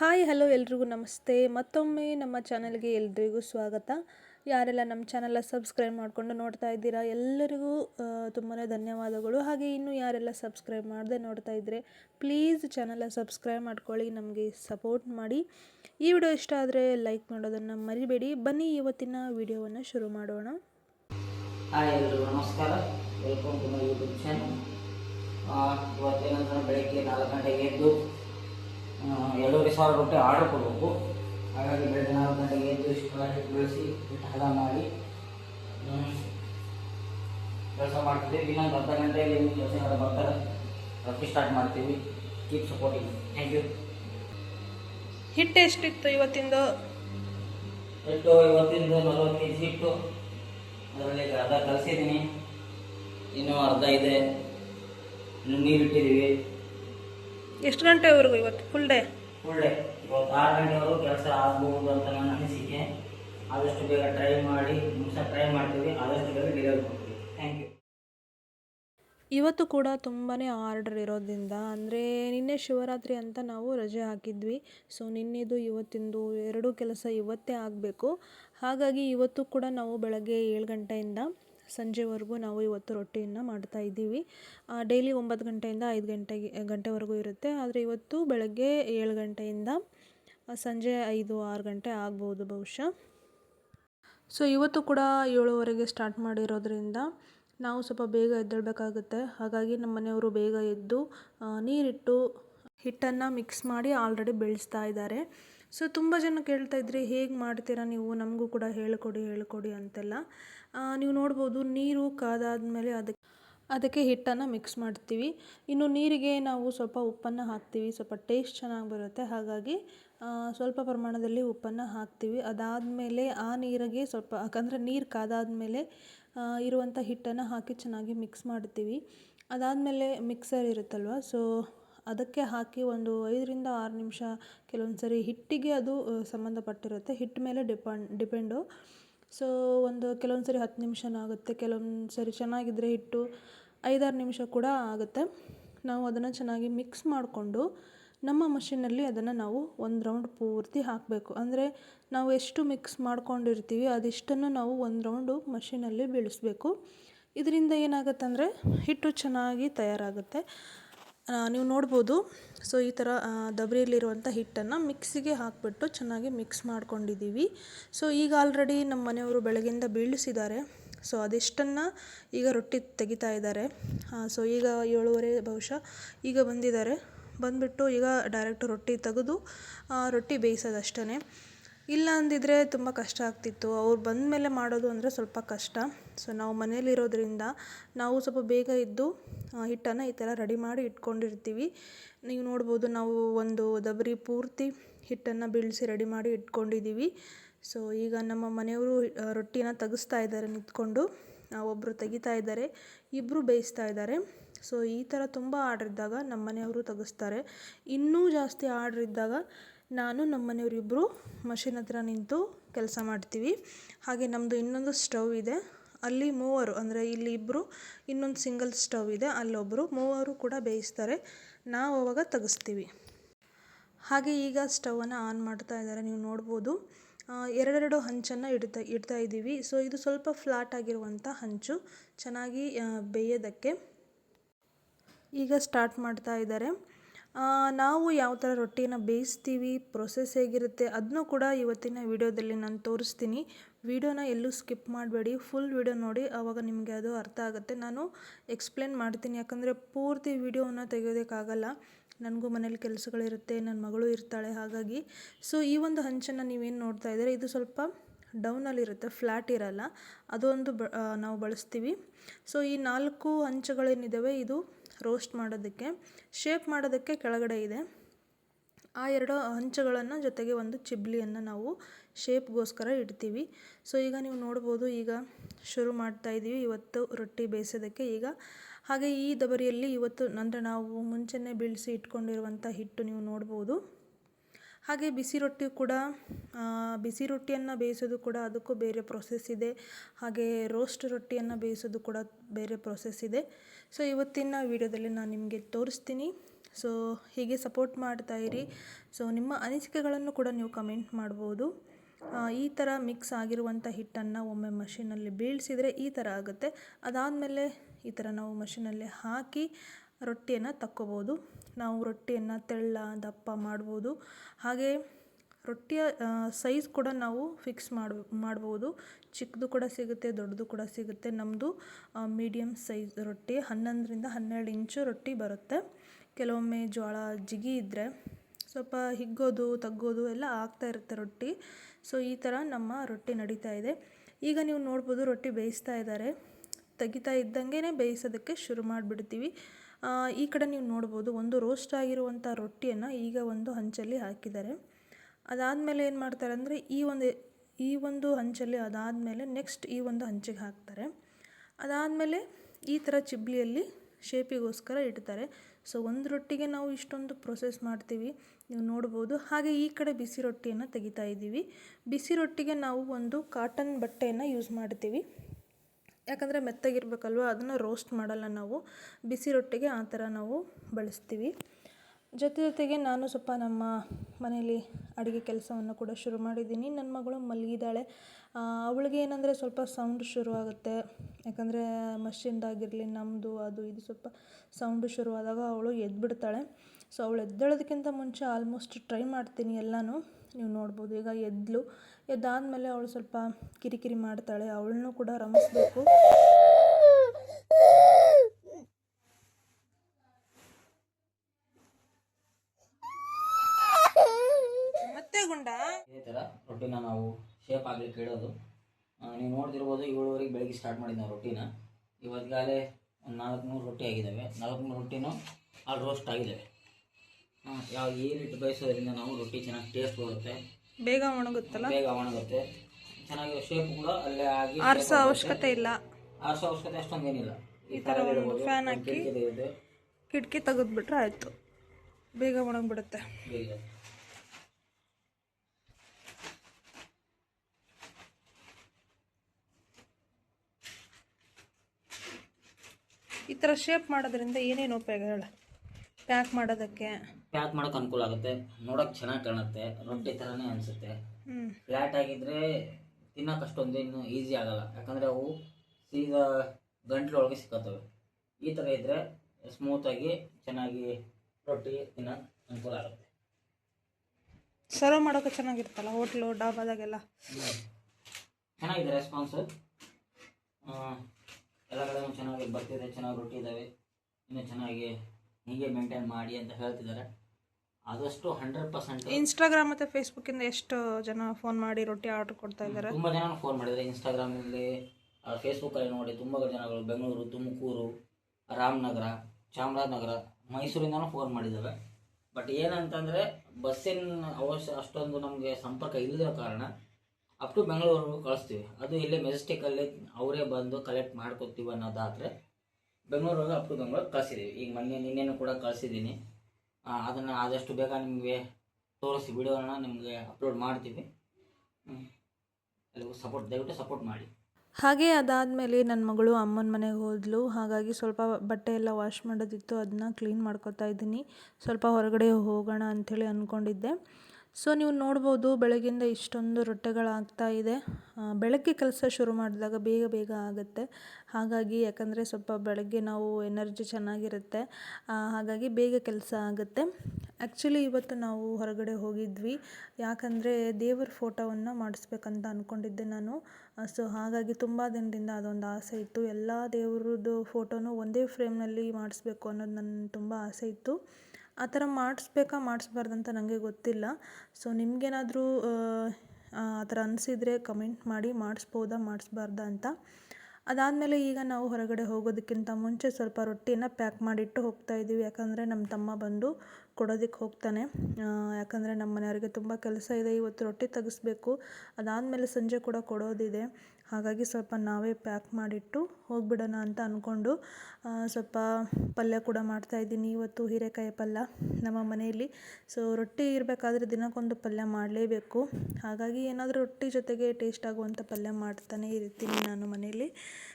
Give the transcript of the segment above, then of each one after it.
Hi, hello ಎಲ್ರಿಗೂ ನಮಸ್ತೆ. ಮತ್ತೊಮ್ಮೆ ನಮ್ಮ ಚಾನಲ್ಗೆ ಎಲ್ರಿಗೂ ಸ್ವಾಗತ. ಯಾರೆಲ್ಲ ನಮ್ಮ ಚಾನಲ್ನ ಸಬ್ಸ್ಕ್ರೈಬ್ ಮಾಡಿಕೊಂಡು ನೋಡ್ತಾ ಇದ್ದೀರಾ, ಎಲ್ಲರಿಗೂ ತುಂಬಾ ಧನ್ಯವಾದಗಳು. ಹಾಗೆ ಇನ್ನೂ ಯಾರೆಲ್ಲ ಸಬ್ಸ್ಕ್ರೈಬ್ ಮಾಡದೆ ನೋಡ್ತಾ ಇದ್ದರೆ ಪ್ಲೀಸ್ ಚಾನಲ್ನ ಸಬ್ಸ್ಕ್ರೈಬ್ ಮಾಡ್ಕೊಳ್ಳಿ, ನಮಗೆ ಸಪೋರ್ಟ್ ಮಾಡಿ. ಈ ವಿಡಿಯೋ ಇಷ್ಟ ಆದರೆ ಲೈಕ್ ಮಾಡೋದನ್ನು ಮರಿಬೇಡಿ. ಬನ್ನಿ ಇವತ್ತಿನ ವಿಡಿಯೋವನ್ನು ಶುರು ಮಾಡೋಣ. ಹಾಯ್ ಎಲ್ಲರೂ ನಮಸ್ಕಾರ. Welcome to my YouTube channel ಇವತ್ತೇನಂದ್ರೆ ಬೆಳಗ್ಗೆ ನಾಲ್ಕು ಗಂಟೆಗೆ ಎದ್ದು ಎರಡೂವರೆ ಸಾವಿರ ರೂಪಾಯಿ ಆರ್ಡರ್ ಕೊಡಬೇಕು. ಹಾಗಾಗಿ ಬೆಳಗ್ಗೆ ನಾಲ್ಕು ಗಂಟೆಗೆ ಎದ್ದು ಇಷ್ಟು ಬೆಳೆಸಿ ಹದ ಮಾಡಿ ಕೆಲಸ ಮಾಡ್ತೀವಿ. ಇನ್ನೊಂದು ಅರ್ಧ ಗಂಟೆಯಲ್ಲಿ ನಿಮ್ಮ ಕೆಲಸ ಬರ್ತಾರೆ ರೊಟ್ಟಿ ಸ್ಟಾರ್ಟ್ ಮಾಡ್ತೀವಿ. ಕೀಪ್ ಸಪೋರ್ಟಿಂಗ್ ಥ್ಯಾಂಕ್ ಯು ಹಿಟ್ಟು ಎಷ್ಟಿತ್ತು ಇವತ್ತಿಂದು? ಹಿಟ್ಟು ಇವತ್ತಿಂದ ನಲ್ವತ್ತು ಕೆ ಜಿ ಹಿಟ್ಟು. ಅದರಲ್ಲಿ ಅರ್ಧ ಕಲಸಿದ್ದೀನಿ. ಇನ್ನೂ ಅರ್ಧ ಇದೆ. ಇನ್ನು ನೀರು ಇಟ್ಟಿದ್ದೀವಿ. ಎಷ್ಟು ಗಂಟೆವರೆಗೂ ಇವತ್ತು? ಫುಲ್ ಡೇ ಒಳ್ಳೆ ಇವತ್ತು ಆರು ಗಂಟೆವರೆಗೂ ಕೆಲಸ ಆಗ್ಬೋದು ಅಂತ ನನ್ನ ಅನಿಸಿಕೆ. ಆದಷ್ಟು ಬೇಗ ಟ್ರೈ ಮಾಡಿ ನಿಮಿಷ ಟ್ರೈ ಮಾಡ್ತೀವಿ ಆದಷ್ಟು ಬೇಗ ಡೆಲಿವರಿ ಕೊಡ್ತೀವಿ. ಥ್ಯಾಂಕ್ ಯು ಇವತ್ತು ಕೂಡ ತುಂಬಾ ಆರ್ಡರ್ ಇರೋದ್ರಿಂದ ಅಂದರೆ ನಿನ್ನೆ ಶಿವರಾತ್ರಿ ಅಂತ ನಾವು ರಜೆ ಹಾಕಿದ್ವಿ. ಸೊ ನಿನ್ನೆದು ಇವತ್ತಿಂದು ಎರಡೂ ಕೆಲಸ ಇವತ್ತೇ ಆಗಬೇಕು. ಹಾಗಾಗಿ ಇವತ್ತು ಕೂಡ ನಾವು ಬೆಳಗ್ಗೆ ಏಳು ಗಂಟೆಯಿಂದ ಸಂಜೆವರೆಗೂ ನಾವು ಇವತ್ತು ರೊಟ್ಟಿಯನ್ನು ಮಾಡ್ತಾ ಇದ್ದೀವಿ. ಡೈಲಿ ಒಂಬತ್ತು ಗಂಟೆಯಿಂದ ಐದು ಗಂಟೆಗೆ, ಗಂಟೆವರೆಗೂ ಇರುತ್ತೆ. ಆದರೆ ಇವತ್ತು ಬೆಳಗ್ಗೆ ಏಳು ಗಂಟೆಯಿಂದ ಸಂಜೆ ಐದು, ಆರು ಗಂಟೆ ಆಗ್ಬೋದು ಬಹುಶಃ. ಸೊ ಇವತ್ತು ಕೂಡ ಏಳುವರೆಗೆ ಸ್ಟಾರ್ಟ್ ಮಾಡಿರೋದ್ರಿಂದ ನಾವು ಸ್ವಲ್ಪ ಬೇಗ ಎದ್ದೇಳಬೇಕಾಗುತ್ತೆ. ಹಾಗಾಗಿ ನಮ್ಮ ಮನೆಯವರು ಬೇಗ ಎದ್ದು ನೀರಿಟ್ಟು ಹಿಟ್ಟನ್ನು ಮಿಕ್ಸ್ ಮಾಡಿ ಆಲ್ರೆಡಿ ಬೆಳೆಸ್ತಾ ಇದ್ದಾರೆ. ಸೊ ತುಂಬ ಜನ ಕೇಳ್ತಾ ಇದ್ರಿ, ಹೇಗೆ ಮಾಡ್ತೀರಾ ನೀವು? ನಮಗೂ ಕೂಡ ಹೇಳಿಕೊಡಿ ಹೇಳಿಕೊಡಿ ಅಂತೆಲ್ಲ. ನೀವು ನೋಡ್ಬೋದು ನೀರು ಕಾದಾದ್ಮೇಲೆ ಅದಕ್ಕೆ ಅದಕ್ಕೆ ಹಿಟ್ಟನ್ನು ಮಿಕ್ಸ್ ಮಾಡ್ತೀವಿ. ಇನ್ನು ನೀರಿಗೆ ನಾವು ಸ್ವಲ್ಪ ಉಪ್ಪನ್ನು ಹಾಕ್ತೀವಿ. ಸ್ವಲ್ಪ ಟೇಸ್ಟ್ ಚೆನ್ನಾಗಿ ಬರುತ್ತೆ. ಹಾಗಾಗಿ ಸ್ವಲ್ಪ ಪ್ರಮಾಣದಲ್ಲಿ ಉಪ್ಪನ್ನು ಹಾಕ್ತೀವಿ. ಅದಾದಮೇಲೆ ಆ ನೀರಿಗೆ ಸ್ವಲ್ಪ, ಯಾಕಂದರೆ ನೀರು ಕಾದಾದಮೇಲೆ ಇರುವಂಥ ಹಿಟ್ಟನ್ನು ಹಾಕಿ ಚೆನ್ನಾಗಿ ಮಿಕ್ಸ್ ಮಾಡ್ತೀವಿ. ಅದಾದಮೇಲೆ ಮಿಕ್ಸರ್ ಇರುತ್ತಲ್ವ? ಸೊ, ಅದಕ್ಕೆ ಹಾಕಿ ಒಂದು ಐದರಿಂದ ಆರು ನಿಮಿಷ ಕೆಲವೊಂದು ಸರಿ ಹಿಟ್ಟಿಗೆ ಅದು ಸಂಬಂಧಪಟ್ಟಿರುತ್ತೆ. ಹಿಟ್ಟು ಮೇಲೆ ಡಿಪೆಂಡ್, ಡಿಪೆಂಡು. ಸೊ ಒಂದು ಕೆಲವೊಂದು ಸರಿ ಹತ್ತು ನಿಮಿಷನೂ ಆಗುತ್ತೆ ಕೆಲವೊಂದು ಸರಿ ಚೆನ್ನಾಗಿದ್ದರೆ ಹಿಟ್ಟು ಐದಾರು ನಿಮಿಷ ಕೂಡ ಆಗುತ್ತೆ. ನಾವು ಅದನ್ನು ಚೆನ್ನಾಗಿ ಮಿಕ್ಸ್ ಮಾಡಿಕೊಂಡು ನಮ್ಮ ಮಷಿನಲ್ಲಿ ಅದನ್ನು ನಾವು ಒಂದು ರೌಂಡ್ ಪೂರ್ತಿ ಹಾಕಬೇಕು. ಅಂದರೆ ನಾವು ಎಷ್ಟು ಮಿಕ್ಸ್ ಮಾಡ್ಕೊಂಡಿರ್ತೀವಿ ಅದಿಷ್ಟನ್ನು ನಾವು ಒಂದು ರೌಂಡು ಮಷಿನಲ್ಲಿ ಬೀಳಿಸ್ಬೇಕು. ಇದರಿಂದ ಏನಾಗುತ್ತೆ ಅಂದರೆ ಹಿಟ್ಟು ಚೆನ್ನಾಗಿ ತಯಾರಾಗುತ್ತೆ. ನೀವು ನೋಡ್ಬೋದು. ಸೊ ಈ ಥರ ದಬರಿಯಲ್ಲಿರುವಂಥ ಹಿಟ್ಟನ್ನು ಮಿಕ್ಸಿಗೆ ಹಾಕಿಬಿಟ್ಟು ಚೆನ್ನಾಗಿ ಮಿಕ್ಸ್ ಮಾಡ್ಕೊಂಡಿದ್ದೀವಿ. ಸೊ ಈಗ ಆಲ್ರೆಡಿ ನಮ್ಮ ಮನೆಯವರು ಬೆಳಗ್ಗೆಯಿಂದ ಬೀಳಿಸಿದ್ದಾರೆ. ಸೊ ಅದೆಷ್ಟನ್ನು ಈಗ ರೊಟ್ಟಿ ತೆಗಿತಾ ಇದ್ದಾರೆ. ಸೊ ಈಗ ಏಳುವರೆ ಬಹುಶಃ ಈಗ ಬಂದಿದ್ದಾರೆ. ಬಂದುಬಿಟ್ಟು ಈಗ ಡೈರೆಕ್ಟ್ ರೊಟ್ಟಿ ತೆಗೆದು ರೊಟ್ಟಿ ಬೇಯಿಸೋದಷ್ಟೇ ಇಲ್ಲ ಅಂದಿದ್ದರೆ ತುಂಬ ಕಷ್ಟ ಆಗ್ತಿತ್ತು. ಅವ್ರು ಬಂದ ಮೇಲೆ ಮಾಡೋದು ಅಂದರೆ ಸ್ವಲ್ಪ ಕಷ್ಟ. ಸೊ ನಾವು ಮನೇಲಿರೋದರಿಂದ ನಾವು ಸ್ವಲ್ಪ ಬೇಗ ಇದ್ದು ಹಿಟ್ಟನ್ನು ಈ ಥರ ರೆಡಿ ಮಾಡಿ ಇಟ್ಕೊಂಡಿರ್ತೀವಿ. ನೀವು ನೋಡ್ಬೋದು ನಾವು ಒಂದು ದಬರಿ ಪೂರ್ತಿ ಹಿಟ್ಟನ್ನು ಬೀಳಿಸಿ ರೆಡಿ ಮಾಡಿ ಇಟ್ಕೊಂಡಿದ್ದೀವಿ ಸೊ ಈಗ ನಮ್ಮ ಮನೆಯವರು ರೊಟ್ಟಿನ ತೆಗಿಸ್ತಾ ಇದ್ದಾರೆ ನಿಂತ್ಕೊಂಡು. ಒಬ್ಬರು ತೆಗಿತಾ ಇದ್ದಾರೆ ಇಬ್ಬರು ಬೇಯಿಸ್ತಾ ಇದ್ದಾರೆ. ಸೊ ಈ ಥರ ತುಂಬ ಆರ್ಡ್ರ್ ಇದ್ದಾಗ ನಮ್ಮ ಮನೆಯವರು ತೆಗೆಸ್ತಾರೆ. ಇನ್ನೂ ಜಾಸ್ತಿ ಆರ್ಡ್ರ್ ಇದ್ದಾಗ ನಾನು ನಮ್ಮ ಮನೆಯವರಿಬ್ಬರು ಮಷಿನ್ ಹತ್ರ ನಿಂತು ಕೆಲಸ ಮಾಡ್ತೀವಿ. ಹಾಗೆ ನಮ್ಮದು ಇನ್ನೊಂದು ಸ್ಟವ್ ಇದೆ. ಅಲ್ಲಿ ಮೂವರು, ಅಂದರೆ ಇಲ್ಲಿ ಇಬ್ಬರು ಇನ್ನೊಂದು ಸಿಂಗಲ್ ಸ್ಟವ್ ಇದೆ. ಅಲ್ಲೊಬ್ಬರು ಮೂವರು ಕೂಡ ಬೇಯಿಸ್ತಾರೆ. ನಾವು ಅವಾಗ ತೆಗೆಸ್ತೀವಿ. ಹಾಗೆ ಈಗ ಸ್ಟವನ್ನು ಆನ್ ಮಾಡ್ತಾ ಇದ್ದಾರೆ. ನೀವು ನೋಡ್ಬೋದು. ಎರಡೆರಡು ಹಂಚನ್ನು ಇಡ್ತಾ ಇಡ್ತಾ ಇದ್ದೀವಿ. ಸೊ ಇದು ಸ್ವಲ್ಪ ಫ್ಲಾಟ್ ಆಗಿರುವಂಥ ಹಂಚು. ಚೆನ್ನಾಗಿ ಬೇಯೋದಕ್ಕೆ. ಈಗ ಸ್ಟಾರ್ಟ್ ಮಾಡ್ತಾ ಇದ್ದಾರೆ. ನಾವು ಯಾವ ಥರ ರೊಟ್ಟಿನ ಬೇಯಿಸ್ತೀವಿ ಪ್ರೊಸೆಸ್ ಹೇಗಿರುತ್ತೆ ಅದನ್ನೂ ಕೂಡ ಇವತ್ತಿನ ವಿಡಿಯೋದಲ್ಲಿ ನಾನು ತೋರಿಸ್ತೀನಿ. ವಿಡಿಯೋನ ಎಲ್ಲೂ ಸ್ಕಿಪ್ ಮಾಡಬೇಡಿ ಫುಲ್ ವೀಡಿಯೋ ನೋಡಿ ಆವಾಗ ನಿಮಗೆ ಅದು ಅರ್ಥ ಆಗುತ್ತೆ. ನಾನು ಎಕ್ಸ್ಪ್ಲೇನ್ ಮಾಡ್ತೀನಿ, ಯಾಕಂದರೆ ಪೂರ್ತಿ ವೀಡಿಯೋವನ್ನು ತೆಗೆಯೋದಕ್ಕಾಗಲ್ಲ. ನನಗೂ ಮನೇಲಿ ಕೆಲಸಗಳಿರುತ್ತೆ ನನ್ನ ಮಗಳು ಇರ್ತಾಳೆ ಹಾಗಾಗಿ. ಸೊ ಈ ಒಂದು ಹಂಚನ್ನು ನೀವೇನು ನೋಡ್ತಾ ಇದ್ದೀರಾ, ಇದು ಸ್ವಲ್ಪ ಡೌನಲ್ಲಿರುತ್ತೆ ಫ್ಲ್ಯಾಟ್ ಇರಲ್ಲ. ಅದೊಂದು ನಾವು ಬಳಸ್ತೀವಿ. ಸೊ ಈ ನಾಲ್ಕು ಹಂಚುಗಳೇನಿದ್ದಾವೆ, ಇದು ರೋಸ್ಟ್ ಮಾಡೋದಕ್ಕೆ ಶೇಪ್ ಮಾಡೋದಕ್ಕೆ ಕೆಳಗಡೆ ಇದೆ. ಆ ಎರಡು ಅಂಚುಗಳನ್ನು ಜೊತೆಗೆ ಒಂದು ಚಿಬ್ಲಿಯನ್ನು ನಾವು ಶೇಪ್ಗೋಸ್ಕರ ಇಡ್ತೀವಿ. ಸೊ ಈಗ ನೀವು ನೋಡ್ಬೋದು, ಈಗ ಶುರು ಮಾಡ್ತಾ ಇದ್ದೀವಿ ಇವತ್ತು ರೊಟ್ಟಿ ಬೇಯಿಸೋದಕ್ಕೆ ಈಗ. ಹಾಗೆ ಈ ದಬರಿಯಲ್ಲಿ ಇವತ್ತು ಅಂದರೆ ನಾವು ಮುಂಚೆನೇ ಬೀಳಿಸಿ ಇಟ್ಕೊಂಡಿರುವಂಥ ಹಿಟ್ಟು ನೀವು ನೋಡ್ಬೋದು. ಹಾಗೆ ಬಿಸಿ ರೊಟ್ಟಿ ಕೂಡ ಬಿಸಿ ರೊಟ್ಟಿಯನ್ನು ಬೇಯಿಸೋದು ಕೂಡ ಅದಕ್ಕೂ ಬೇರೆ ಪ್ರೊಸೆಸ್ ಇದೆ. ಹಾಗೆ ರೋಸ್ಟ್ ರೊಟ್ಟಿಯನ್ನು ಬೇಯಿಸೋದು ಕೂಡ ಬೇರೆ ಪ್ರೊಸೆಸ್ ಇದೆ. ಸೊ ಇವತ್ತಿನ ವಿಡಿಯೋದಲ್ಲಿ ನಾನು ನಿಮಗೆ ತೋರಿಸ್ತೀನಿ. ಸೊ ಹೀಗೆ ಸಪೋರ್ಟ್ ಮಾಡ್ತಾ ಇರಿ. ಸೊ ನಿಮ್ಮ ಅನಿಸಿಕೆಗಳನ್ನು ಕೂಡ ನೀವು ಕಮೆಂಟ್ ಮಾಡ್ಬೋದು. ಈ ಥರ ಮಿಕ್ಸ್ ಆಗಿರುವಂಥ ಹಿಟ್ಟನ್ನು ಒಮ್ಮೆ ಮಷಿನಲ್ಲಿ ಬೀಳಿಸಿದರೆ ಈ ಥರ ಆಗುತ್ತೆ. ಅದಾದಮೇಲೆ ಈ ಥರ ನಾವು ಮಷಿನಲ್ಲಿ ಹಾಕಿ ರೊಟ್ಟಿಯನ್ನು ತಕ್ಕೋಬೋದು. ನಾವು ರೊಟ್ಟಿಯನ್ನು ತೆಳ್ಳ ದಪ್ಪ ಮಾಡ್ಬೋದು. ಹಾಗೆ ರೊಟ್ಟಿಯ ಸೈಜ್ ಕೂಡ ನಾವು ಫಿಕ್ಸ್ ಮಾಡ, ಮಾಡ್ಬೋದು. ಚಿಕ್ಕದು ಕೂಡ ಸಿಗುತ್ತೆ, ದೊಡ್ಡದು ಕೂಡ ಸಿಗುತ್ತೆ. ನಮ್ಮದು ಮೀಡಿಯಮ್ ಸೈಜ್ ರೊಟ್ಟಿ, ಹನ್ನೊಂದರಿಂದ ಹನ್ನೆರಡು ಇಂಚು ರೊಟ್ಟಿ ಬರುತ್ತೆ. ಕೆಲವೊಮ್ಮೆ ಜೋಳ ಜಿಗಿ ಇದ್ದರೆ ಸ್ವಲ್ಪ ಹಿಗ್ಗೋದು, ತಗ್ಗೋದು ಎಲ್ಲ ಆಗ್ತಾ ಇರುತ್ತೆ ರೊಟ್ಟಿ. ಸೊ ಈ ಥರ ನಮ್ಮ ರೊಟ್ಟಿ ನಡೀತಾ ಇದೆ. ಈಗ ನೀವು ನೋಡ್ಬೋದು ರೊಟ್ಟಿ ಬೇಯಿಸ್ತಾ ಇದ್ದಾರೆ. ತೆಗಿತಾ ಇದ್ದಂಗೆ ಬೇಯಿಸೋದಕ್ಕೆ ಶುರು ಮಾಡಿಬಿಡ್ತೀವಿ. ಈ ಕಡೆ ನೀವು ನೋಡ್ಬೋದು, ಒಂದು ರೋಸ್ಟ್ ಆಗಿರುವಂಥ ರೊಟ್ಟಿಯನ್ನು ಈಗ ಒಂದು ಹಂಚಲ್ಲಿ ಹಾಕಿದ್ದಾರೆ. ಅದಾದಮೇಲೆ ಏನು ಮಾಡ್ತಾರೆ ಅಂದರೆ ಈ ಒಂದು ಈ ಒಂದು ಹಂಚಲ್ಲಿ ಅದಾದಮೇಲೆ ನೆಕ್ಸ್ಟ್ ಈ ಒಂದು ಹಂಚಿಗೆ ಹಾಕ್ತಾರೆ. ಅದಾದಮೇಲೆ ಈ ಥರ ಚಿಬ್ಲಿಯಲ್ಲಿ ಶೇಪಿಗೋಸ್ಕರ ಇಡ್ತಾರೆ. ಸೊ ಒಂದು ರೊಟ್ಟಿಗೆ ನಾವು ಇಷ್ಟೊಂದು ಪ್ರೊಸೆಸ್ ಮಾಡ್ತೀವಿ. ನೀವು ನೋಡ್ಬೋದು. ಹಾಗೆ ಈ ಕಡೆ ಬಿಸಿ ರೊಟ್ಟಿಯನ್ನು ತೆಗಿತಾ ಇದ್ದೀವಿ. ಬಿಸಿ ರೊಟ್ಟಿಗೆ ನಾವು ಒಂದು ಕಾಟನ್ ಬಟ್ಟೆಯನ್ನು ಯೂಸ್ ಮಾಡ್ತೀವಿ. ಯಾಕಂದರೆ ಮೆತ್ತಗಿರ್ಬೇಕಲ್ವ, ಅದನ್ನು ರೋಸ್ಟ್ ಮಾಡಲ್ಲ ನಾವು. ಬಿಸಿ ರೊಟ್ಟಿಗೆ ಆ ಥರ ನಾವು ಬಳಸ್ತೀವಿ. ಜೊತೆ ಜೊತೆಗೆ ನಾನು ಸ್ವಲ್ಪ ನಮ್ಮ ಮನೆಯಲ್ಲಿ ಅಡುಗೆ ಕೆಲಸವನ್ನು ಕೂಡ ಶುರು ಮಾಡಿದ್ದೀನಿ. ನನ್ನ ಮಗಳು ಮಲಗಿದ್ದಾಳೆ. ಅವಳಿಗೆ ಏನಂದರೆ ಸ್ವಲ್ಪ ಸೌಂಡ್ ಶುರು ಆಗುತ್ತೆ. ಯಾಕಂದರೆ ಮಷಿನ್ದಾಗಿರಲಿ ನಮ್ಮದು ಅದು ಇದು ಸ್ವಲ್ಪ ಸೌಂಡು ಶುರುವಾದಾಗ ಅವಳು ಎದ್ಬಿಡ್ತಾಳೆ. ಸೊ ಅವಳು ಎದ್ದೇಳೋದಕ್ಕಿಂತ ಮುಂಚೆ ಆಲ್ಮೋಸ್ಟ್ ಟ್ರೈ ಮಾಡ್ತೀನಿ ಎಲ್ಲನೂ. ನೀವು ನೋಡ್ಬೋದು, ಈಗ ಎದ್ಲು. ಎದ್ದಾದಮೇಲೆ ಅವಳು ಸ್ವಲ್ಪ ಕಿರಿಕಿರಿ ಮಾಡ್ತಾಳೆ. ಅವಳನ್ನೂ ಕೂಡ ರಮಿಸ್ಬೇಕು ಮತ್ತೆ ಗುಂಡ ಇದೇ ಥರ ರೊಟ್ಟಿನ ನಾವು ಶೇಪ್ ಆಗ್ಲಿಕ್ಕೆ ಇಡೋದು ನೀವು ನೋಡ್ತಿರ್ಬೋದು ಏಳುವರೆಗೆ ಬೆಳಗ್ಗೆ ಸ್ಟಾರ್ಟ್ ಮಾಡಿದ್ದೆ ನಾವು ರೊಟ್ಟಿನ ಇವತ್ತಿಗಾಗಲೇ ಒಂದು ನಾಲ್ಕುನೂರು ರೊಟ್ಟಿ ಆಗಿದ್ದಾವೆ ನಾಲ್ಕುನೂರು ರೊಟ್ಟಿನೂ ಆಲ್ ರೋಸ್ಟ್ ಆಗಿದ್ದಾವೆ ಯಾವ ಏನಿಟ್ಟು ಬಯಸೋದ್ರಿಂದ ನಾವು ರೊಟ್ಟಿ ಚೆನ್ನಾಗಿ ಟೇಸ್ಟ್ ಬರುತ್ತೆ. ಬೇಗ ಒಣಗುತ್ತಲ್ಲ? ಬೇಗ ಒಣಗುತ್ತೆ. ಚೆನ್ನಾಗಿ ಶೇಪ್ ಕೂಡ ಅಲ್ಲೇ ಆಗಿ ಆರಿಸೋ ಅವಶ್ಯಕತೆ ಇಲ್ಲ. ಆರಿಸೋ ಅವಶ್ಯಕತೆ ಅಷ್ಟೊಂದೇನಿಲ್ಲ. ಈ ಥರ ಫ್ಯಾನ್ ಹಾಕಿ ಕಿಟಕಿ ತೆಗೆದ್ಬಿಟ್ರೆ ಆಯಿತು. ಬೇಗ ಒಣಗಿಬಿಡುತ್ತೆ. ಬೇಗ. ಥರ ಶೇಪ್ ಮಾಡೋದ್ರಿಂದ ಏನೇನು ಉಪಯೋಗ ಹೇಳ. ಪ್ಯಾಕ್ ಮಾಡೋದಕ್ಕೆ. ಪ್ಯಾಕ್ ಮಾಡೋಕೆ ಅನುಕೂಲ ಆಗುತ್ತೆ. ನೋಡೋಕೆ ಚೆನ್ನಾಗಿ ಕಾಣುತ್ತೆ. ರೊಟ್ಟಿ ಥರನೇ ಅನಿಸುತ್ತೆ. ಹ್ಞೂ ಫ್ಲ್ಯಾಟ್ ಆಗಿದ್ರೆ ತಿನ್ನೋಕೆ ಅಷ್ಟೊಂದು ಇನ್ನು ಈಸಿ ಆಗಲ್ಲ. ಯಾಕಂದರೆ ಅವು ಸೀದಾ ಗಂಟ್ಲೊಳಗೆ ಸಿಕ್ಕತ್ತವೆ ಈ ಥರ ಇದ್ದರೆ ಸ್ಮೂತಾಗಿ ಚೆನ್ನಾಗಿ ರೊಟ್ಟಿ ತಿನ್ನೋಕೆ ಅನುಕೂಲ ಆಗುತ್ತೆ. ಸರ್ವ್ ಮಾಡೋಕೆ ಚೆನ್ನಾಗಿರ್ತಲ್ಲ ಹೋಟ್ಲು ಡಾಬಾದಾಗೆಲ್ಲ? ಚೆನ್ನಾಗಿದೆ ರೆಸ್ಪಾನ್ಸು ಎಲ್ಲ ಕಡೆ ಚೆನ್ನಾಗಿ ಬರ್ತಿದೆ ಚೆನ್ನಾಗಿ ರೊಟ್ಟಿ ಇದ್ದಾವೆ ಇನ್ನೂ ಚೆನ್ನಾಗಿ ಹೀಗೆ ಮೇಂಟೈನ್ ಮಾಡಿ ಅಂತ ಹೇಳ್ತಿದ್ದಾರೆ. ಆದಷ್ಟು ಹಂಡ್ರೆಡ್ ಪರ್ಸೆಂಟ್ ಇನ್ಸ್ಟಾಗ್ರಾಮ್ ಮತ್ತು ಫೇಸ್ಬುಕ್ಕಿಂದ ಎಷ್ಟು ಜನ ಫೋನ್ ಮಾಡಿ ರೊಟ್ಟಿ ಆರ್ಡರ್ ಕೊಡ್ತಾ ಇದ್ದಾರೆ? ತುಂಬ ಜನ ಫೋನ್ ಮಾಡಿದ್ದಾರೆ. ಇನ್ಸ್ಟಾಗ್ರಾಮಲ್ಲಿ ಫೇಸ್ಬುಕ್ಕಲ್ಲಿ ನೋಡಿ ತುಂಬ ಜನಗಳು ಬೆಂಗಳೂರು ತುಮಕೂರು ರಾಮನಗರ ಚಾಮರಾಜನಗರ ಮೈಸೂರಿಂದನೂ ಫೋನ್ ಮಾಡಿದ್ದಾರೆ ಬಟ್ ಏನಂತಂದರೆ ಬಸ್ಸಿನ ಅವಶ್ಯ ಅಷ್ಟೊಂದು ನಮಗೆ ಸಂಪರ್ಕ ಇಲ್ಲದ ಕಾರಣ ಅಪ್ ಟು ಬೆಂಗಳೂರು ಕಳಿಸ್ತೀವಿ. ಅದು ಇಲ್ಲೇ ಮೆಜೆಸ್ಟಿಕಲ್ಲಿ ಅವರೇ ಬಂದು ಕಲೆಕ್ಟ್ ಮಾಡ್ಕೊತೀವಿ ಅನ್ನೋದಾದರೆ ಬೆಂಗಳೂರಿಗೆ ಅಪ್ ಟು ಬೆಂಗಳೂರು ಕಳಿಸಿದ್ದೀವಿ ಈಗ ಮೊನ್ನೆ ನಿನ್ನೆನೂ ಕೂಡ ಕಳಿಸಿದ್ದೀನಿ ಅದನ್ನು ಆದಷ್ಟು ಬೇಗ ನಿಮಗೆ ತೋರಿಸಿ ವಿಡಿಯೋನ ನಿಮಗೆ ಅಪ್ಲೋಡ್ ಮಾಡ್ತೀವಿ. ಎಲ್ಲರಿಗೂ ಸಪೋರ್ಟ್ ದಯವಿಟ್ಟು ಸಪೋರ್ಟ್ ಮಾಡಿ. ಹಾಗೆ ಅದಾದಮೇಲೆ ನನ್ನ ಮಗಳು ಅಮ್ಮನ ಮನೆಗೆ ಹೋದ್ಲು. ಹಾಗಾಗಿ ಸ್ವಲ್ಪ ಬಟ್ಟೆ ಎಲ್ಲ ವಾಶ್ ಮಾಡೋದಿತ್ತು. ಅದನ್ನ ಕ್ಲೀನ್ ಮಾಡ್ಕೊತಾ ಇದ್ದೀನಿ. ಸ್ವಲ್ಪ ಹೊರಗಡೆ ಹೋಗೋಣ ಅಂಥೇಳಿ ಅಂದ್ಕೊಂಡಿದ್ದೆ ಸೊ ನೀವು ನೋಡ್ಬೋದು ಬೆಳಗಿಂದ ಇಷ್ಟೊಂದು ರೊಟ್ಟೆಗಳಾಗ್ತಾ ಇದೆ. ಬೆಳಗ್ಗೆ ಕೆಲಸ ಶುರು ಮಾಡಿದಾಗ ಬೇಗ ಬೇಗ ಆಗುತ್ತೆ. ಹಾಗಾಗಿ ಯಾಕಂದರೆ ಸ್ವಲ್ಪ ಬೆಳಗ್ಗೆ ನಾವು ಎನರ್ಜಿ ಚೆನ್ನಾಗಿರುತ್ತೆ. ಹಾಗಾಗಿ ಬೇಗ ಕೆಲಸ ಆಗುತ್ತೆ. ಆ್ಯಕ್ಚುಲಿ ಇವತ್ತು ನಾವು ಹೊರಗಡೆ ಹೋಗಿದ್ವಿ. ಯಾಕಂದರೆ ದೇವರ ಫೋಟೋವನ್ನು ಮಾಡಿಸ್ಬೇಕಂತ ಅಂದ್ಕೊಂಡಿದ್ದೆ ನಾನು. ಸೊ ಹಾಗಾಗಿ ತುಂಬ ದಿನದಿಂದ ಅದೊಂದು ಆಸೆ ಇತ್ತು. ಎಲ್ಲ ದೇವರದ್ದು ಫೋಟೋನೂ ಒಂದೇ ಫ್ರೇಮ್ನಲ್ಲಿ ಮಾಡಿಸ್ಬೇಕು ಅನ್ನೋದು ನನ್ನ ತುಂಬ ಆಸೆ ಇತ್ತು. ಆ ಥರ ಮಾಡಿಸ್ಬೇಕಾ ಮಾಡಿಸ್ಬಾರ್ದಂತ ನನಗೆ ಗೊತ್ತಿಲ್ಲ. ಸೊ, ನಿಮಗೇನಾದರೂ, ಆ ಥರ ಅನಿಸಿದರೆ ಕಮೆಂಟ್ ಮಾಡಿ, ಮಾಡಿಸ್ಬೋದಾ, ಮಾಡಿಸ್ಬಾರ್ದಾ ಅಂತ. ಅದಾದಮೇಲೆ ಈಗ ನಾವು ಹೊರಗಡೆ ಹೋಗೋದಕ್ಕಿಂತ ಮುಂಚೆ ಸ್ವಲ್ಪ ರೊಟ್ಟಿನ ಪ್ಯಾಕ್ ಮಾಡಿಟ್ಟು ಹೋಗ್ತಾ ಇದ್ದೀವಿ ಯಾಕಂದರೆ ನಮ್ಮ ತಮ್ಮ ಬಂದು ಕೊಡೋದಕ್ಕೆ ಹೋಗ್ತಾನೆ. ಯಾಕಂದರೆ ನಮ್ಮ ಮನೆಯವರಿಗೆ ತುಂಬ ಕೆಲಸ ಇದೆ, ಇವತ್ತು ರೊಟ್ಟಿ ತೆಗೆಸ್ಬೇಕು, ಅದಾದಮೇಲೆ ಸಂಜೆ ಕೂಡ ಕೊಡೋದಿದೆ. ಹಾಗಾಗಿ ಸ್ವಲ್ಪ ನಾವೇ ಪ್ಯಾಕ್ ಮಾಡಿಟ್ಟು ಹೋಗ್ಬಿಡೋಣ ಅಂತ ಅಂದ್ಕೊಂಡು ಸ್ವಲ್ಪ ಪಲ್ಯ ಕೂಡ ಮಾಡ್ತಾಯಿದ್ದೀನಿ ಇವತ್ತು ಹೀರೆಕಾಯಿ ಪಲ್ಯ ನಮ್ಮ ಮನೆಯಲ್ಲಿ. ಸೊ ರೊಟ್ಟಿ ಇರಬೇಕಾದ್ರೆ ದಿನಕ್ಕೊಂದು ಪಲ್ಯ ಮಾಡಲೇಬೇಕು. ಹಾಗಾಗಿ ಏನಾದರೂ ರೊಟ್ಟಿ ಜೊತೆಗೆ ಟೇಸ್ಟ್ ಆಗುವಂಥ ಪಲ್ಯ ಮಾಡ್ತಾನೆ ಇರ್ತೀನಿ ನಾನು ಮನೆಯಲ್ಲಿ.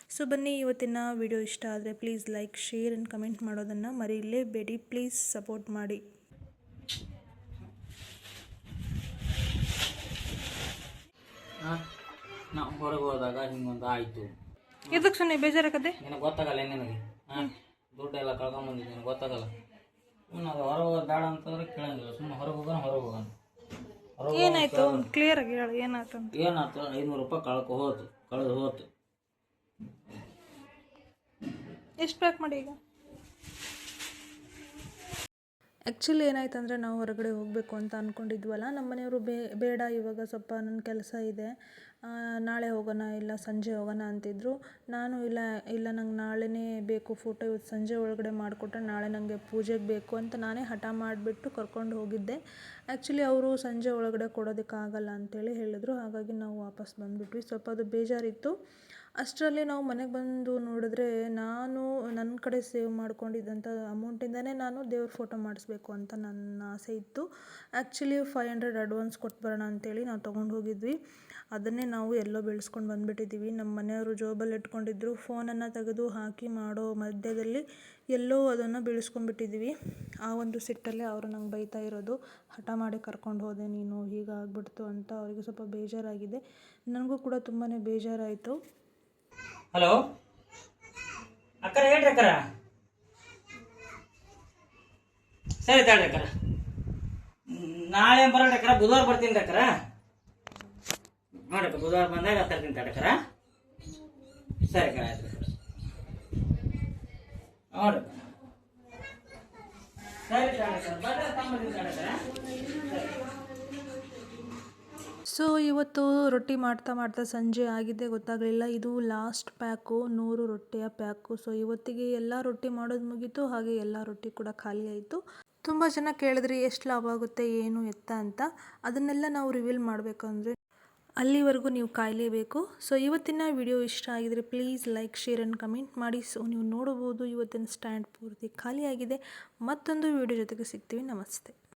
ಸೊ ಬನ್ನಿ ಇವತ್ತಿನ ವಿಡಿಯೋ ಇಷ್ಟ ಆದರೆ please like share and comment ಮಾಡೋದನ್ನು ಮರೀಲೇಬೇಡಿ. ಪ್ಲೀಸ್ ಸಪೋರ್ಟ್ ಮಾಡಿ. ನಾವು ಹೊರಗೆ ಹೋದಾಗ ಹಿಂಗೊಂದು ಆಯಿತು. ಇದಕ್ಕೆ ಸುಮ್ಮನೆ ಬೇಜಾರಾಗದೆ ನಿನಗೆ ಗೊತ್ತಾಗಲ್ಲ ನಿನಗೆ? ಹಾಂ ದುಡ್ಡೆಲ್ಲ ಕಳ್ಕೊಂಬಂದಿದ್ದು ನಿನಗೆ ಗೊತ್ತಾಗಲ್ಲ. ಸುಮ್ಮನೆ ಅದು ಹೊರಗೆ ಹೋಗೋದು ಬೇಡ ಅಂತಂದ್ರೆ ಕೇಳಂಗಿಲ್ಲ ಸುಮ್ಮನೆ ಹೊರಗೆ ಹೋಗೋಣ ಹೊರಗೆ ಹೋಗೋಣ ಏನಾಯ್ತು? ಕ್ಲಿಯರ್ ಆಗಿ ಹೇಳು ಏನಾಯ್ತು ಏನಾಯ್ತು? ಐನೂರು ರೂಪಾಯಿ ಕಳ್ಕೊ ಹೋತು ಕಳೆದು ಹೋತು. ಎಷ್ಟು ಪ್ಯಾಕ್ ಮಾಡಿ ಈಗ? ಆ್ಯಕ್ಚುಲಿ ಏನಾಯ್ತು ಅಂದರೆ ನಾವು ಹೊರಗಡೆ ಹೋಗಬೇಕು ಅಂತ ಅಂದ್ಕೊಂಡಿದ್ವಲ್ಲ ನಮ್ಮ ಮನೆಯವರು ಬೇ, ಬೇಡ ಇವಾಗ ಸ್ವಲ್ಪ ನನ್ನ ಕೆಲಸ ಇದೆ. ನಾಳೆ ಹೋಗೋಣ ಇಲ್ಲ ಸಂಜೆ ಹೋಗೋಣ ಅಂತಿದ್ರು. ನಾನು ಇಲ್ಲ ಇಲ್ಲ ನಂಗೆ ನಾಳೆನೇ ಬೇಕು ಫೋಟೋ ಇವತ್ತು ಸಂಜೆ ಒಳಗಡೆ ಮಾಡಿಕೊಟ್ರೆ ನಾಳೆ ನನಗೆ ಪೂಜೆಗೆ ಬೇಕು ಅಂತ ನಾನೇ ಹಠ ಮಾಡಿಬಿಟ್ಟು ಕರ್ಕೊಂಡು ಹೋಗಿದ್ದೆ. ಆ್ಯಕ್ಚುಲಿ ಅವರು ಸಂಜೆ ಒಳಗಡೆ ಕೊಡೋದಕ್ಕಾಗಲ್ಲ ಅಂತೇಳಿ ಹೇಳಿದ್ರು. ಹಾಗಾಗಿ ನಾವು ವಾಪಸ್ ಬಂದುಬಿಟ್ವಿ. ಸ್ವಲ್ಪ ಅದು ಬೇಜಾರಿತ್ತು. ಅಷ್ಟರಲ್ಲಿ ನಾವು ಮನೆಗೆ ಬಂದು ನೋಡಿದ್ರೆ ನಾನು ನನ್ನ ಕಡೆ ಸೇವ್ ಮಾಡ್ಕೊಂಡಿದ್ದಂಥ ಅಮೌಂಟಿಂದನೇ ನಾನು ದೇವ್ರ ಫೋಟೋ ಮಾಡಿಸ್ಬೇಕು ಅಂತ ನನ್ನ ಆಸೆ ಇತ್ತು. ಆ್ಯಕ್ಚುಲಿ ಫೈವ್ ಹಂಡ್ರೆಡ್ ಅಡ್ವಾನ್ಸ್ ಕೊಟ್ಟು ಬರೋಣ ಅಂತೇಳಿ ನಾವು ತೊಗೊಂಡು ಹೋಗಿದ್ವಿ. ಅದನ್ನೇ ನಾವು ಎಲ್ಲೋ ಬೆಳೆಸ್ಕೊಂಡು ಬಂದುಬಿಟ್ಟಿದ್ದೀವಿ ನಮ್ಮ ಮನೆಯವರು ಜೋಬಲ್ಲಿ ಇಟ್ಕೊಂಡಿದ್ರು. ಫೋನನ್ನು ತೆಗೆದು ಹಾಕಿ ಮಾಡೋ ಮಧ್ಯದಲ್ಲಿ ಎಲ್ಲೋ ಅದನ್ನು ಬೀಳಿಸ್ಕೊಂಡ್ಬಿಟ್ಟಿದ್ದೀವಿ ಆ ಒಂದು ಸಿಟ್ಟಲ್ಲೇ ಅವರು ನಂಗೆ ಬೈತಾ ಇರೋದು, ಹಠ ಮಾಡಿ ಕರ್ಕೊಂಡು ಹೋದೆ ನೀನು, ಹೀಗಾಗ್ಬಿಡ್ತು ಅಂತ ಅವರಿಗೆ ಸ್ವಲ್ಪ ಬೇಜಾರಾಗಿದೆ. ನನಗೂ ಕೂಡ ತುಂಬಾ ಬೇಜಾರಾಯಿತು. ಹಲೋ? ಅಕ್ಕರ ಹೇಳ್ರಿ ಅಕ್ಕರ. ಸರಿ ತಾಳ್ರಿ ಅಕ್ಕರ. ನಾಳೆ ಬರೋಣ ಅಕ್ಕರ? ಬುಧವಾರ ಬರ್ತೀನಿ ಅಕ್ಕರ. ನೋಡಕ್ಕ ಬುಧವಾರ ಬಂದಾಗ ತರ್ತೀನಿ ತಡಕರ ಸರಿ ಅಕ್ಕರ ಆಯ್ತು ಸರಿ ನೋಡಕ್ಕ ಸರಿ ತಾಳಕ್ಕರ ಬರ್ರಿ ತಗೊಂಬರ್ತೀನಿ ತಾಳಕ್ಕರ ಸೊ ಇವತ್ತು ರೊಟ್ಟಿ ಮಾಡ್ತಾ ಮಾಡ್ತಾ ಸಂಜೆ ಆಗಿದೆ, ಗೊತ್ತಾಗಲಿಲ್ಲ. ಇದು ಲಾಸ್ಟ್ ಪ್ಯಾಕು ನೂರು ರೊಟ್ಟಿಯ ಪ್ಯಾಕು ಸೊ ಇವತ್ತಿಗೆ ಎಲ್ಲ ರೊಟ್ಟಿ ಮಾಡೋದು ಮುಗೀತು, ಹಾಗೆ ಎಲ್ಲ ರೊಟ್ಟಿ ಕೂಡ ಖಾಲಿ ಆಯಿತು. ತುಂಬ ಜನ ಕೇಳಿದ್ರಿ, ಎಷ್ಟು ಲಾಭ ಆಗುತ್ತೆ, ಏನು ಎತ್ತ ಅಂತ. ಅದನ್ನೆಲ್ಲ ನಾವು ರಿವೀಲ್ ಮಾಡಬೇಕಂದ್ರೆ ಅಲ್ಲಿವರೆಗೂ ನೀವು ಕಾಯಲೇಬೇಕು. ಸೊ ಇವತ್ತಿನ ವಿಡಿಯೋ ಇಷ್ಟ ಆಗಿದರೆ please like share and comment ಮಾಡಿ. ಸೊ ನೀವು ನೋಡಬಹುದು, ಇವತ್ತಿನ ಸ್ಟ್ಯಾಂಡ್ ಪೂರ್ತಿ ಖಾಲಿಯಾಗಿದೆ ಮತ್ತೊಂದು ವಿಡಿಯೋ ಜೊತೆಗೆ ಸಿಗ್ತೀವಿ. ನಮಸ್ತೆ.